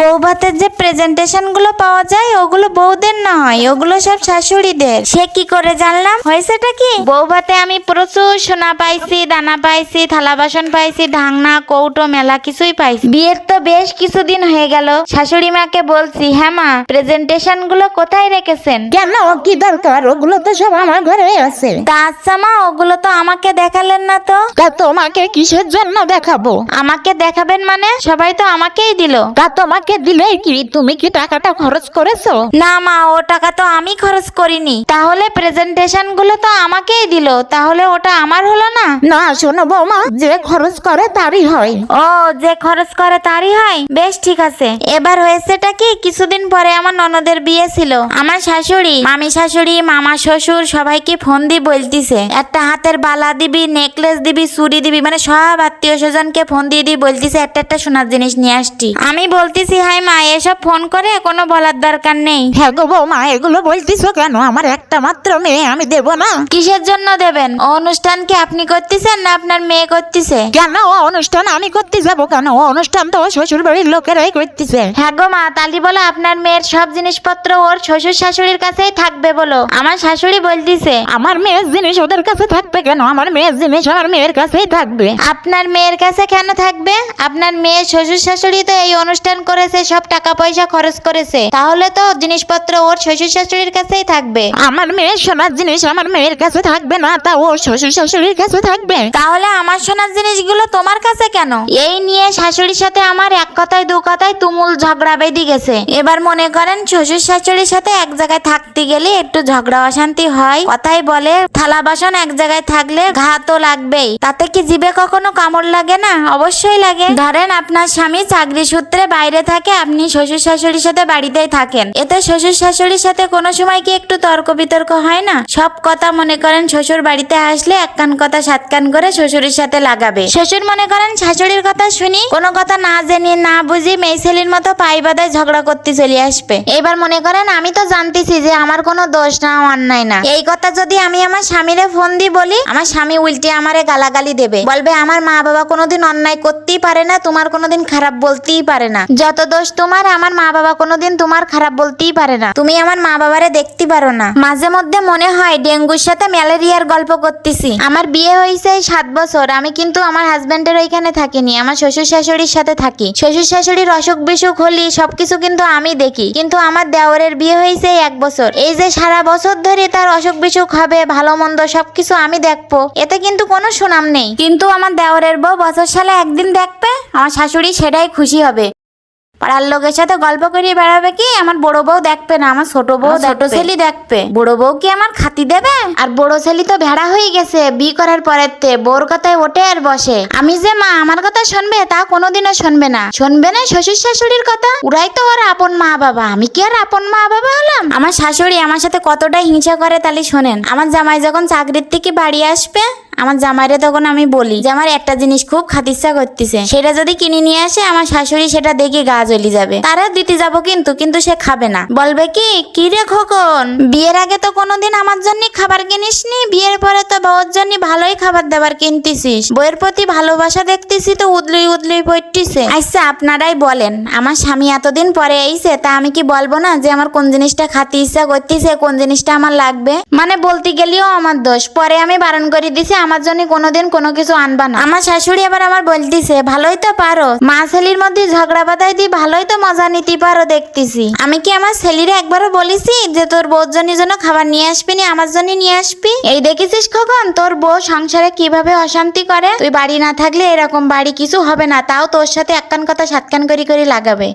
বউ ভাতের যে প্রেজেন্টেশনগুলো পাওয়া যায় ওগুলো বউদের নয় ওগুলো সব শাশুড়িদের। সে কি করে জানলাম? হয়েছেটা কি? বউ ভাতে আমি প্রচুর সোনা পাইছি দানা পাইছি থালা বাসন পাইছি ঢাকনা কৌটো মেলা কিছুই পাইছি। বিয়ের তো বেশ কিছুদিন হয়ে গেল। শাশুড়ি মাকে বলছি হ্যাঁ মা প্রেজেন্টেশনগুলো কোথায় রেখেছেন? কেন? কি দরকার? ওগুলো তো সব আমার ঘরে আছে। তা আচ্ছা মা ওগুলো তো আমাকে দেখালেন না তো। তা তোমাকে কিসের জন্য দেখাবো? আমাকে দেখাবেন মানে? সবাই তো আমাকেই দিল। তা তোমাকে দিলে কি? তুমি কি টাকাটা খরচ করেছ? না মা ও টাকা তো আমি খরচ করিনি। তাহলে প্রেজেন্টেশনগুলো তো আমাকেই দিল। তাহলে ওটা আমার হলো না? না শোনো বৌমা যে খরচ করে তারই হয়। ও যে খরচ করে তারই হয়? বেশ ঠিক আছে। এবার হয়েছেটা কি? কিছুদিন পরে আমার ননদের বিয়ে ছিল। আমার শাশুড়ি মামি শাশুড়ি মামা শ্বশুর সবাইকে ফোন দিয়ে বলতিছে। একটা হাতের বালা দিবি নেকলেস দিবি চুড়ি দিবি মানে সব আত্মীয় স্বজনকে ফোন দিয়ে দিয়ে বলতিছে একটা একটা সোনার জিনিস নিয়ে আসছি। আমি বলতেছি হাই মা এসব ফোন করে কোনো বলার দরকার নেই। হ্যাঁ গো বৌমা এগুলো বলতিছো কেন? আমার একটা মাত্র মেয়ে আমি দেব না। কিসের জন্য দেবেন? অনুষ্ঠান কি আপনি করতেছেন না আপনার মেয়ে করতেছে? কেন? ও অনুষ্ঠান আমি করতে যাব কেন? ও অনুষ্ঠান তো শ্বশুর বাড়ির লোকেরাই করতেছে। হ্যাঁ গো মা তালি বলো আপনার মেয়ের সব জিনিসপত্র ওর শ্বশুর শাশুড়ির কাছেই থাকবে বলো। আমার শাশুড়ি বলতিছে। আমার মেয়ের জিনিস ওদের কাছে থাকবে কেন? আমার মেয়ের জিনিস আমার মেয়ের কাছেই থাকবে। আপনার মেয়ের কাছে কেন থাকবে? আপনার মেয়ের শ্বশুর শাশুড়ি তো এই অনুষ্ঠান করেছে সব টাকা পয়সা খরচ করেছে তাহলে তো জিনিসপত্র ওর শ্বশুর শাশুড়ির কাছেই থাকবে। আমার মেয়ের সোনার জিনিস আমার মেয়ের কাছে থাকবে না তা ও শ্বশুর শাশুড়ির কাছে থাকবে। তাহলে আমার সোনার জিনিসগুলো তোমার কাছে কেন? এই নিয়ে শাশুড়ির সাথে আমার এক কথায় দু কথায় তুমুল ঝগড়া বেঁধে গেছে। এবার মনে করেন শ্বশুর শাশুড়ির সাথে এক জায়গায় থাকতে গেলে একটু ঝগড়া অশান্তি হয়। কথাই বলে থালা বাসন এক জায়গায় থাকলে ঘা তো লাগবেই। তাতে কি জিভে কখনো কামড় লাগে না? অবশ্যই লাগে। ধরেন আপনার স্বামী চাকরি সূত্রে বাইরে থাকে, আপনি শ্বশুর শাশুড়ির সাথে বাড়িতেই থাকেন। এতে শ্বশুর শাশুড়ির সাথে কোনো সময় কি একটু তর্ক বিতর্ক হয় না? সব কথা মনে করেন শ্বশুর বাড়িতে আসলে এক কান কথা সাত কান করে শ্বশুরের সাথে লাগাবে। শ্বশুর মনে করেন শাশুড়ির কথা শুনি, কোনো কথা না জেনে, না বুঝি মেয়ে ছেলের মতো পাই বাদায় ঝগড়া করতে চলে আসবে। এবার মনে করেন আমি তো জানতেছি যে আমার কোনো দোষ না, অন্যায় না। এই কথা যদি আমি আমার স্বামীরে ফোন দিয়ে বলি, আমার স্বামী উল্টে আমারে গালাগালি দেবে। বলবে, আমার মা বাবা কোনোদিন অন্যায় করতেই পারে না, তোমার কোনোদিন খারাপ বলতেই পারে না। যত দোষ তোমার, আমার মা বাবা কোনোদিন তোমার খারাপ বলতেই পারে না। তুমি আমার মা বাবারে দেখতে পারো না। মাঝে মধ্যে মনে হয় ডেঙ্গুর সাথে ম্যালেরিয়ার গল্প করতেছি। আমার বিয়ে হয়েছে সাত বছর, আমি কিন্তু আমার হাজবেন্ডের ওইখানে থাকিনি, আমার শ্বশুর শাশুড়ির সাথে থাকি। শ্বশুর শাশুড়ির অসুখ বিসুখ হলি সবকিছু কিন্তু আমি দেখি, কিন্তু আমার দেওরের বিয়ে হয়েছে এক বছর। এই যে সারা বছর ধরে তার অসুখ বিসুখ হবে, ভালো মন্দ সবকিছু আমি দেখব, এতে কিন্তু কোনো সুনাম নেই। কিন্তু আমার দেওরের বউ বছর সালে একদিন দেখবে, আমার শাশুড়ি সেটাই খুশি হবে। পাড়ার লোকের সাথে গল্প করিয়ে বেড়াবে কি? আমার বড় বউ দেখবে না আমার ছোট বউ ছোট ছেলে দেখবে। বড় বউ কি আমার খাতি দেবে? আর বড় ছেলে তো ভেড়া হয়ে গেছে বি করার পরের তে বোর কথায় ওঠে আর বসে। আমি যে মা আমার কথা শুনবে তা কোনোদিনও শুনবে না। শুনবে না শ্বশুর শাশুড়ির কথা? ওরাই তো ওর আপন মা বাবা। আমি কি আর আপন মা বাবা হলাম? আমার শাশুড়ি আমার সাথে কতটা হিংসা করে তাহলে শোনেন আমার জামাই যখন চাকরির থেকে বাড়ি আসবে আমার জামাইরে তখন আমি বলি যে, আমার একটা জিনিস খুব খাতিসা করতেছে। সেটা যদি কিনে নিয়ে আসে, আমার শাশুড়ি সেটা দেখে গা জ্বলি যাবে। তারা দিতে যাব কিন্তু কিন্তু সে খাবে না। বলবে কি? কি রে খোকন? বিয়ের আগে তো কোনোদিন আমার জন্য খাবার কিনিসনি? বিয়ের পরে তো বউর জন্য ভালোই খাবার দাবার কিনতেছিস। বইয়ের প্রতি ভালোবাসা দেখতেছি তো উদলুই উদলুই পড়তিছে। আচ্ছা আপনারাই বলেন, আমার স্বামী এতদিন পরে আইছে, তা আমি কি বলব না যে, আমার কোন জিনিসটা খাতে ইচ্ছা করতেছে, কোন জিনিসটা আমার লাগবে? মানে বলতে গেলেও আমার দোষ। পরে আমি বারণ করে দিছি আমার জন্য কোনোদিন কোনো কিছু আনবা না। আমার শাশুড়ি আবার আমার বলতিছে, ভালোই তো পারো। মা ছেলির মধ্যে ঝগড়া বাতাই দিয়ে ভালোই তো মজা নিতে পারো দেখতেছি। আমি কি আমার ছেলিরে একবারও বলেছি যে তোর বউর জন্য খাবার নিয়ে আসবি না, আমার জন্য নিয়ে আসবি? এই দেখেছিস খোকন তোর বউ সংসারে কীভাবে অশান্তি করে? তুই বাড়ি না থাকলে এরকম বাড়ি কিছু হবে না, তাও তোর সাথে এক কান কথা সাত কান করি করে লাগাবে।